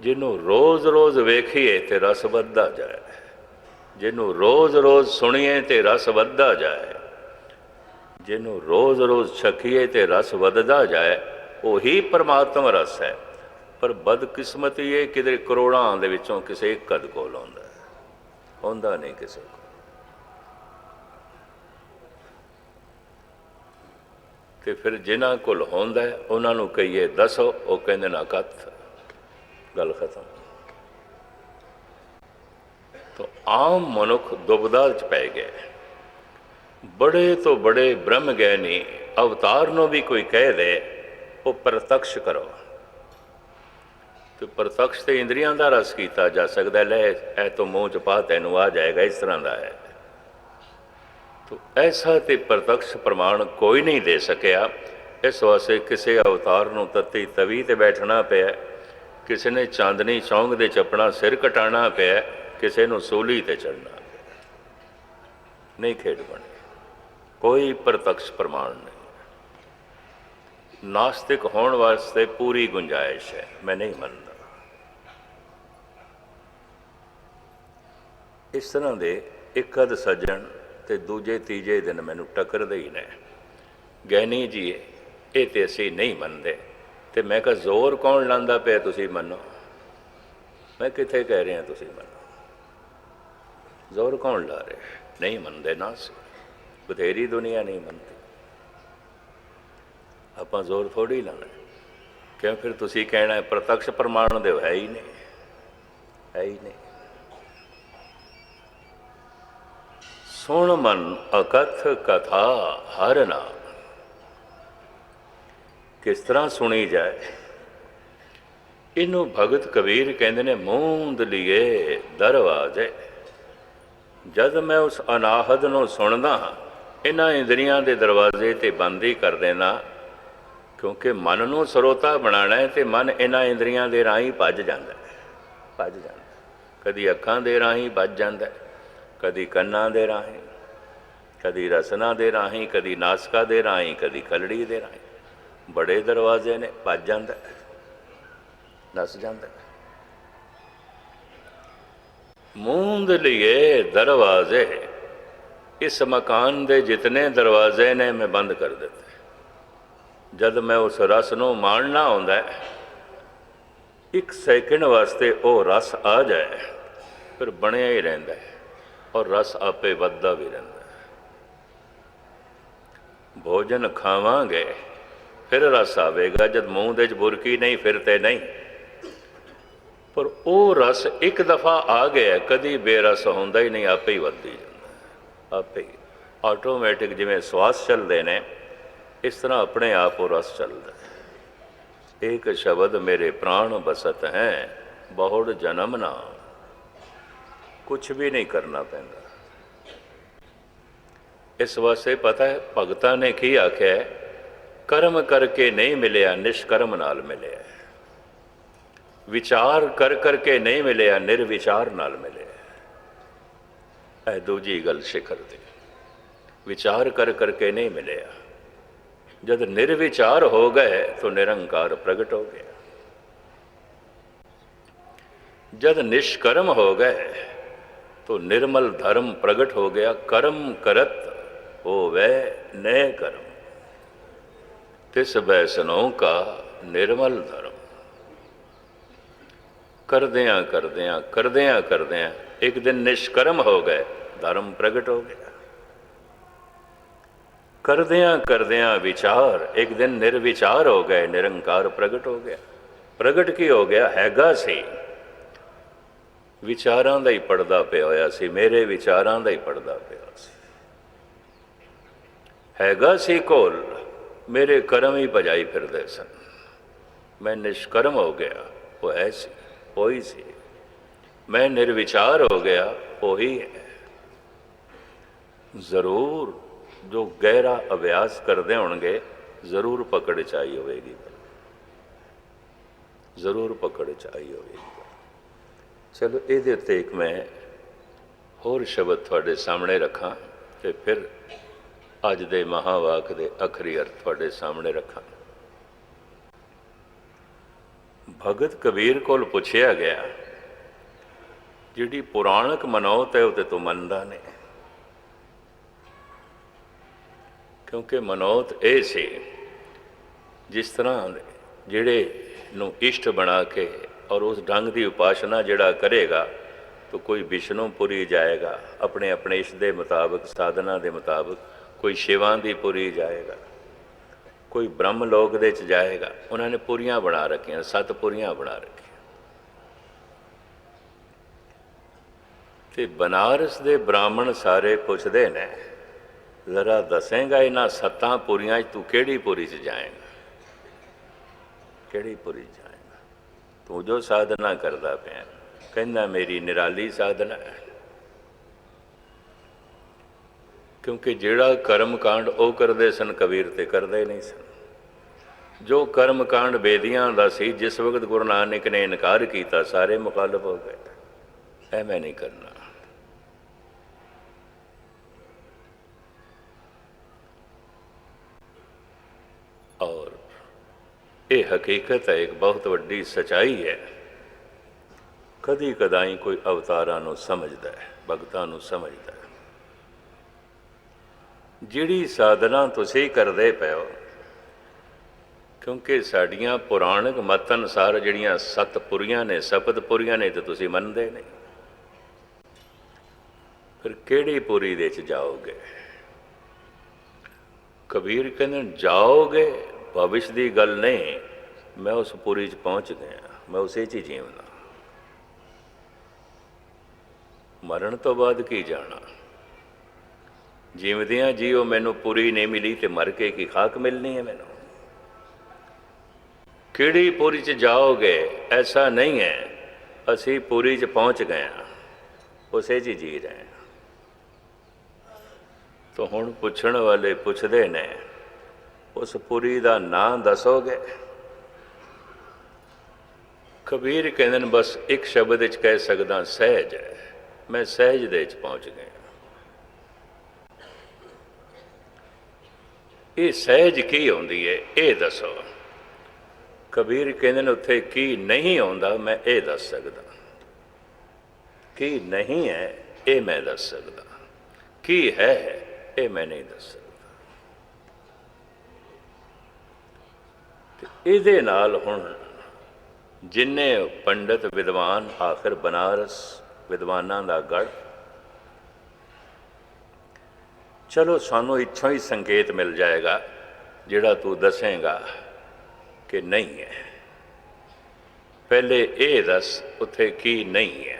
ਜਿਹਨੂੰ ਰੋਜ਼-ਰੋਜ਼ ਵੇਖੀਏ ਤੇ ਰਸ ਵੱਧਦਾ ਜਾਏ। ਜਿਹਨੂੰ ਰੋਜ਼-ਰੋਜ਼ ਸੁਣੀਏ ਤੇ ਰਸ ਵੱਧਦਾ ਜਾਏ। ਜਿਹਨੂੰ ਰੋਜ਼-ਰੋਜ਼ ਛਕੀਏ ਤੇ ਰਸ ਵੱਧਦਾ ਜਾਏ, ਉਹੀ ਪਰਮਾਤਮਾ ਰਸ ਹੈ। ਪਰ ਬਦਕਿਸਮਤੀ ਇਹ ਕਿਤੇ ਕਰੋੜਾਂ ਦੇ ਵਿੱਚੋਂ ਕਿਸੇ ਇੱਕ ਕਦ ਕੋਲ ਆਉਂਦਾ ਆਉਂਦਾ ਨਹੀਂ ਕਿਸੇ ਕੋਲ। ਤੇ ਫਿਰ ਜਿਨ੍ਹਾਂ ਕੋਲ ਹੁੰਦਾ ਉਹਨਾਂ ਨੂੰ ਕਹੀਏ, ਦੱਸੋ, ਉਹ ਕਹਿੰਦੇ ਨਾ ਕੱਥ ਗੱਲ ਖਤਮ। ਤੋ ਆਮ ਮਨੁੱਖ ਦੁਬਦਾ ਚ ਪੈ ਗਿਆ। ਬੜੇ ਤੋਂ ਬੜੇ ਬ੍ਰਹਮ ਗਿਆਨੀ ਅਵਤਾਰ ਨੂੰ ਵੀ ਕੋਈ ਕਹਿ ਦੇ, ਉਹ ਪ੍ਰਤੱਖ ਕਰੋ। ਤੇ ਪ੍ਰਤੱਖ ਤੇ ਇੰਦਰੀਆਂ ਦਾ ਰਸ ਕੀਤਾ ਜਾ ਸਕਦਾ ਹੈ। ਲੈ ਇਹ ਤੋਂ ਮੂੰਹ ਚ ਪਾ, ਤੈਨੂੰ ਆ ਜਾਏਗਾ, ਇਸ ਤਰ੍ਹਾਂ ਦਾ ਹੈ। ਤੋ ਐਸਾ ਤੇ ਪ੍ਰਤੱਖ ਪ੍ਰਮਾਣ ਕੋਈ ਨਹੀਂ ਦੇ ਸਕਿਆ। ਇਸ ਵਾਸਤੇ ਕਿਸੇ ਅਵਤਾਰ ਨੂੰ ਤਤੀ ਤਵੀ ਤੇ ਬੈਠਣਾ ਪਿਆ। ਕਿਸੇ ਨੇ ਚਾਂਦਨੀ ਚੌਂਕ ਦੇ ਚੱਪਣਾ ਸਿਰ ਕਟਾਣਾ ਪਿਆ, ਕਿਸੇ ਨੂੰ ਸੋਲੀ ਤੇ ਚੜਨਾ ਪਿਆ ਨਹੀਂ ਖੇਡ ਬਣੀ। ਕੋਈ ਪ੍ਰਤੱਖ ਪ੍ਰਮਾਣ ਨਹੀਂ। ਨਾਸਤਿਕ ਹੋਣ ਵਾਸਤੇ ਪੂਰੀ ਗੁੰਜਾਇਸ਼ ਹੈ, ਮੈਂ ਨਹੀਂ ਮੰਨਦਾ। ਇਸ ਤਰ੍ਹਾਂ ਦੇ ਇੱਕ ਅਦ ਸੱਜਣ ਤੇ ਦੂਜੇ ਤੀਜੇ ਦਿਨ ਮੈਨੂੰ ਟੱਕਰਦੇ ਹੀ ਨੇ। ਗਹਿਣੀ ਜੀ, ਇਹ ਤੇ ਅਸੀਂ ਨਹੀਂ ਮੰਨਦੇ। ਤੇ ਮੈਂ ਕਿਹਾ, ਜ਼ੋਰ ਕੌਣ ਲਾਂਦਾ ਪਿਆ ਤੁਸੀਂ ਮੰਨੋ? ਮੈਂ ਕਿੱਥੇ ਕਹਿ ਰਿਹਾ ਤੁਸੀਂ ਮੰਨੋ? ਜ਼ੋਰ ਕੌਣ ਲਾ ਰਿਹਾ? ਨਹੀਂ ਮੰਨਦੇ ਨਾ ਸੀ ਬਥੇਰੀ ਦੁਨੀਆ ਨਹੀਂ ਮੰਨਦੀ। ਆਪਾਂ ਜ਼ੋਰ ਥੋੜੀ ਲਾਣਾ ਕਿਉਂ? ਫਿਰ ਤੁਸੀਂ ਕਹਿਣਾ ਹੈ ਪ੍ਰਤੱਖ ਪ੍ਰਮਾਣ ਦੇ ਹੈ ਹੀ ਨਹੀਂ। ਹੈ ਹੀ ਨਹੀਂ। ਸੁਣ ਮਨ ਅਕਥ ਕਥਾ ਹਰ ਨਾਮ। ਕਿਸ ਤਰ੍ਹਾਂ ਸੁਣੀ ਜਾਏ? ਇਹਨੂੰ ਭਗਤ ਕਬੀਰ ਕਹਿੰਦੇ ਨੇ ਮੂੰਦ ਲਿਏ ਦਰਵਾਜ਼ੇ। ਜਦ ਮੈਂ ਉਸ ਅਨਾਹਦ ਨੂੰ ਸੁਣਦਾ ਹਾਂ ਇਹਨਾਂ ਇੰਦਰੀਆਂ ਦੇ ਦਰਵਾਜ਼ੇ ਤੇ ਬੰਦ ਹੀ ਕਰ ਦੇਣਾ ਕਿਉਂਕਿ ਮਨ ਨੂੰ ਸਰੋਤਾ ਬਣਾਉਣਾ ਹੈ ਤੇ ਮਨ ਇਹਨਾਂ ਇੰਦਰੀਆਂ ਦੇ ਰਾਹੀਂ ਭੱਜ ਜਾਂਦਾ ਹੈ। ਭੱਜ ਜਾਂਦਾ ਕਦੀ ਅੱਖਾਂ ਦੇ ਰਾਹੀਂ ਭੱਜ ਜਾਂਦਾ ਹੈ, ਕਦੀ ਕੰਨਾਂ ਦੇ ਰਾਹੀਂ ਕਦੀ ਰਸਨਾ ਦੇ ਰਾਹੀਂ ਕਦੀ ਨਾਸਕਾ ਦੇ ਰਾਹੀਂ ਕਦੀ ਕਲੜੀ ਦੇ ਰਾਹੀਂ। ਬੜੇ ਦਰਵਾਜ਼ੇ ਨੇ ਭੱਜ ਜਾਂਦਾ ਹੈ, ਨਸ ਜਾਂਦਾ ਮੂੰਦ ਲਿਏ ਦਰਵਾਜ਼ੇ ਇਸ ਮਕਾਨ ਦੇ ਜਿਤਨੇ ਦਰਵਾਜ਼ੇ ਨੇ ਮੈਂ ਬੰਦ ਕਰ ਦਿੱਤੇ। ਜਦ ਮੈਂ ਉਸ ਰਸ ਨੂੰ ਮਾਣਨਾ ਹੁੰਦਾ ਇੱਕ ਸੈਕਿੰਡ ਵਾਸਤੇ ਉਹ ਰਸ ਆ ਜਾਏ ਫਿਰ ਬਣਿਆ ਹੀ ਰਹਿੰਦਾ ਹੈ ਔਰ ਰਸ ਆਪੇ ਵੱਧਦਾ ਵੀ ਰਹਿੰਦਾ ਭੋਜਨ ਖਾਵਾਂਗੇ ਫਿਰ ਰਸ ਆਵੇਗਾ, ਜਦ ਮੂੰਹ ਦੇ ਚ ਬੁਰਕੀ ਨਹੀਂ, ਫਿਰ ਤੇ ਨਹੀਂ। ਪਰ ਉਹ ਰਸ ਇੱਕ ਦਫਾ ਆ ਗਿਆ, ਕਦੀ ਬੇਰਸ ਹੁੰਦਾ ਹੀ ਨਹੀਂ, ਆਪੇ ਹੀ ਵੱਧਦੀ ਜਾਂਦਾ ਆਪੇ ਆਟੋਮੈਟਿਕ ਜਿਵੇਂ ਸਵਾਸ ਚੱਲਦੇ ਨੇ, ਇਸ ਤਰ੍ਹਾਂ ਆਪਣੇ ਆਪ ਉਹ ਰਸ ਚੱਲਦਾ ਹੈ। ਇੱਕ ਸ਼ਬਦ ਮੇਰੇ ਪ੍ਰਾਣ ਬਸਤ ਹੈ, ਬਹੁੜ ਜਨਮ ਨਾ ਕੁਝ ਵੀ ਨਹੀਂ ਕਰਨਾ ਪੈਂਦਾ। ਇਸ ਵਾਸਤੇ ਪਤਾ ਹੈ, ਭਗਤਾਂ ਨੇ ਕੀ ਆਖਿਆ ਕਰਮ ਕਰਕੇ ਨਹੀਂ ਮਿਲਿਆ ਨਿਸ਼ਕਰਮ ਨਾਲ ਮਿਲਿਆ ਵਿਚਾਰ ਕਰ ਕਰਕੇ ਨਹੀਂ ਮਿਲਿਆ ਨਿਰਵਿਚਾਰ ਨਾਲ ਮਿਲਿਆ ਇਹ ਦੂਜੀ ਗੱਲ ਸਿਖਰ ਦੀ ਵਿਚਾਰ ਕਰ ਕਰਕੇ ਨਹੀਂ ਮਿਲਿਆ ਜਦ ਨਿਰਵਿਚਾਰ ਹੋ ਗਏ ਤਾਂ ਨਿਰੰਕਾਰ ਪ੍ਰਗਟ ਹੋ ਗਿਆ ਜਦ ਨਿਸ਼ਕਰਮ ਹੋ ਗਏ तो निर्मल धर्म प्रकट हो गया कर्म करत हो वह नए कर्म तिस बैसनों का निर्मल धर्म ਕਰਦਿਆਂ ਕਰਦਿਆਂ ਕਰਦਿਆਂ ਕਰਦਿਆਂ ਇੱਕ ਦਿਨ ਨਿਸ਼ਕਰਮ ਹੋ ਗਏ ਧਰਮ ਪ੍ਰਗਟ ਹੋ ਗਿਆ ਕਰਦਿਆਂ ਕਰਦਿਆਂ ਵਿਚਾਰ ਇੱਕ ਦਿਨ ਨਿਰਵਿਚਾਰ ਹੋ ਗਏ ਨਿਰੰਕਾਰ ਪ੍ਰਗਟ ਹੋ ਗਿਆ ਪ੍ਰਗਟ ਕੀ ਹੋ ਗਿਆ ਹੈਗਾ ਸੀ ਵਿਚਾਰਾਂ ਦਾ ਹੀ ਪੜਦਾ ਪਿਆ ਹੋਇਆ ਸੀ ਮੇਰੇ ਵਿਚਾਰਾਂ ਦਾ ਹੀ ਪੜਦਾ ਪਿਆ ਸੀ ਹੈਗਾ ਸੀ ਕੋਲ ਮੇਰੇ ਕਰਮ ਹੀ ਭਜਾਈ ਫਿਰਦੇ ਸਨ। ਮੈਂ ਨਿਸ਼ਕਰਮ ਹੋ ਗਿਆ, ਉਹ ਐ ਸੀ, ਉਹੀ ਸੀ। ਮੈਂ ਨਿਰਵਿਚਾਰ ਹੋ ਗਿਆ, ਉਹੀ ਹੈ। ਜ਼ਰੂਰ ਜੋ ਗਹਿਰਾ ਅਭਿਆਸ ਕਰਦੇ ਹੋਣਗੇ, ਜ਼ਰੂਰ ਪਕੜ 'ਚ ਆਈ ਹੋਵੇਗੀ। ਜ਼ਰੂਰ ਪਕੜ 'ਚ ਆਈ ਹੋਵੇਗੀ। ਚਲੋ, ਇਹਦੇ ਉੱਤੇ ਇੱਕ ਮੈਂ ਹੋਰ ਸ਼ਬਦ ਤੁਹਾਡੇ ਸਾਹਮਣੇ ਰੱਖਾਂ ਤੇ ਫਿਰ ਅੱਜ ਦੇ ਮਹਾਵਾਕ ਦੇ ਅਖਰੀ ਅਰਥ ਤੁਹਾਡੇ ਸਾਹਮਣੇ ਰੱਖਾਂ ਭਗਤ ਕਬੀਰ ਕੋਲ ਪੁੱਛਿਆ ਗਿਆ, ਜਿਹੜੀ ਪੁਰਾਣਕ ਮਨੌਤ ਹੈ ਉਹ ਤੇ ਤੂੰ ਮੰਨਦਾ ਨਹੀਂ। ਕਿਉਂਕਿ ਮਨੌਤ ਇਹ ਸੀ, ਜਿਸ ਤਰ੍ਹਾਂ ਜਿਹੜੇ ਨੂੰ ਇਸ਼ਟ ਬਣਾ ਕੇ ਔਰ ਉਸ ਢੰਗ ਦੀ ਉਪਾਸਨਾ ਜਿਹੜਾ ਕਰੇਗਾ, ਤਾਂ ਕੋਈ ਵਿਸ਼ਨੂਪੁਰੀ ਜਾਏਗਾ ਆਪਣੇ ਆਪਣੇ ਇਸ਼ਟ ਦੇ ਮੁਤਾਬਕ, ਸਾਧਨਾ ਦੇ ਮੁਤਾਬਕ ਕੋਈ ਸ਼ਿਵਾਂ ਦੀ ਪੁਰੀ ਜਾਏਗਾ, ਕੋਈ ਬ੍ਰਹਮ ਲੋਕ ਦੇ ਚ ਜਾਏਗਾ, ਉਹਨਾਂ ਨੇ ਪੁਰੀਆਂ ਬਣਾ ਰੱਖੀਆਂ, ਸੱਤ ਪੁਰੀਆਂ ਬਣਾ ਰੱਖੀਆਂ। ਤੇ ਬਨਾਰਸ ਦੇ ਬ੍ਰਾਹਮਣ ਸਾਰੇ ਪੁੱਛਦੇ ਨੇ, ਜ਼ਰਾ ਦੱਸੇਗਾ ਇਹਨਾਂ ਸੱਤਾਂ ਪੁਰੀਆਂ 'ਚ ਤੂੰ ਕਿਹੜੀ ਪੁਰੀ 'ਚ ਜਾਏਗਾ? ਕਿਹੜੀ ਪੁਰੀ 'ਚ ਜਾਏਗਾ? ਤੂੰ ਜੋ ਸਾਧਨਾ ਕਰਦਾ ਪਿਆ, ਕਹਿੰਦਾ ਮੇਰੀ ਨਿਰਾਲੀ ਸਾਧਨਾ ਹੈ। ਕਿਉਂਕਿ ਜਿਹੜਾ ਕਰਮ ਕਾਂਡ ਉਹ ਕਰਦੇ ਸਨ, ਕਬੀਰ ਤੇ ਕਰਦੇ ਨਹੀਂ ਸਨ। ਜੋ ਕਰਮ ਕਾਂਡ ਬੇਦੀਆਂ ਦਾ ਸੀ, ਜਿਸ ਵਕਤ ਗੁਰੂ ਨਾਨਕ ਨੇ ਇਨਕਾਰ ਕੀਤਾ, ਸਾਰੇ ਮੁਖਾਲਫ ਹੋ ਗਏ। ਐਵੇਂ ਨਹੀਂ ਕਰਨਾ। ਔਰ ਇਹ ਹਕੀਕਤ ਹੈ, ਇੱਕ ਬਹੁਤ ਵੱਡੀ ਸਚਾਈ ਹੈ। ਕਦੀ ਕਦਾਈ ਕੋਈ ਅਵਤਾਰਾਂ ਨੂੰ ਸਮਝਦਾ ਹੈ, ਭਗਤਾਂ ਨੂੰ ਸਮਝਦਾ ਹੈ। ਜਿਹੜੀ ਸਾਧਨਾ ਤੁਸੀਂ ਕਰਦੇ ਪਏ ਕਿਉਂਕਿ ਸਾਡੀਆਂ ਪੁਰਾਣਿਕ ਮਤ ਅਨੁਸਾਰ ਜਿਹੜੀਆਂ ਸੱਤ ਪੁਰੀਆਂ ਨੇ ਸਪਦ ਪੁਰੀਆਂ ਨੇ ਤੇ ਤੁਸੀਂ ਮੰਨਦੇ ਨਹੀਂ। ਫਿਰ ਕਿਹੜੀ ਪੁਰੀ ਦੇ ਚ ਜਾਓਗੇ? ਕਬੀਰ ਕਹਿੰਦੇ, ਜਾਓਗੇ, ਭਵਿਸ਼ ਦੀ ਗੱਲ ਨਹੀਂ, ਮੈਂ ਉਸ ਪੁਰੀ ਚ ਪਹੁੰਚ ਗਿਆ, ਮੈਂ ਉਸੇ ਚ ਹੀ ਜੀਵਨਾ। ਮਰਨ ਤੋਂ ਬਾਅਦ ਕੀ ਜਾਣਾ? ਜਿਉਂਦਿਆਂ ਜੀਓ ਮੈਨੂੰ ਪੂਰੀ ਨਹੀਂ ਮਿਲੀ ਤੇ ਮਰ ਕੇ ਕੀ ਖਾਕ ਮਿਲਣੀ ਹੈ ਮੈਨੂੰ? ਕਿਹੜੀ ਪੂਰੀ ਚ ਜਾਓਗੇ, ਐਸਾ ਨਹੀਂ ਹੈ। ਅਸੀਂ ਪੂਰੀ ਚ ਪਹੁੰਚ ਗਏ ਹਾਂ। ਉਸੇ 'ਚ ਜੀ ਰਹੇ ਹਾਂ। ਤਾਂ ਹੁਣ ਪੁੱਛਣ ਵਾਲੇ ਪੁੱਛਦੇ ਨੇ, ਉਸ ਪੁਰੀ ਦਾ ਨਾਂ ਦੱਸੋਗੇ? ਕਬੀਰ ਕਹਿੰਦੇ ਨੇ, ਬਸ ਇੱਕ ਸ਼ਬਦ ਵਿੱਚ ਕਹਿ ਸਕਦਾ, ਸਹਿਜ ਹੈ। ਮੈਂ ਸਹਿਜ ਦੇ ਵਿੱਚ ਪਹੁੰਚ ਗਿਆ ਇਹ ਸਹਿਜ ਕੀ ਹੁੰਦੀ ਹੈ ਇਹ ਦੱਸੋ। ਕਬੀਰ ਕਹਿੰਦੇ ਨੇ ਉੱਥੇ ਕੀ ਨਹੀਂ ਆਉਂਦਾ, ਮੈਂ ਇਹ ਦੱਸ ਸਕਦਾ। ਕੀ ਨਹੀਂ ਹੈ, ਇਹ ਮੈਂ ਦੱਸ ਸਕਦਾ। ਕੀ ਹੈ, ਇਹ ਮੈਂ ਨਹੀਂ ਦੱਸ ਸਕਦਾ। ਤੇ ਇਹਦੇ ਨਾਲ ਹੁਣ ਜਿੰਨੇ ਪੰਡਤ ਵਿਦਵਾਨ ਆਖਰ ਬਨਾਰਸ ਵਿਦਵਾਨਾਂ ਦਾ ਗੜ ਚਲੋ ਸਾਨੂੰ ਇੱਥੋਂ ਹੀ ਸੰਕੇਤ ਮਿਲ ਜਾਏਗਾ, ਜਿਹੜਾ ਤੂੰ ਦੱਸੇਗਾ ਕਿ ਨਹੀਂ ਹੈ। ਪਹਿਲੇ ਇਹ ਦੱਸ ਉੱਥੇ ਕੀ ਨਹੀਂ ਹੈ।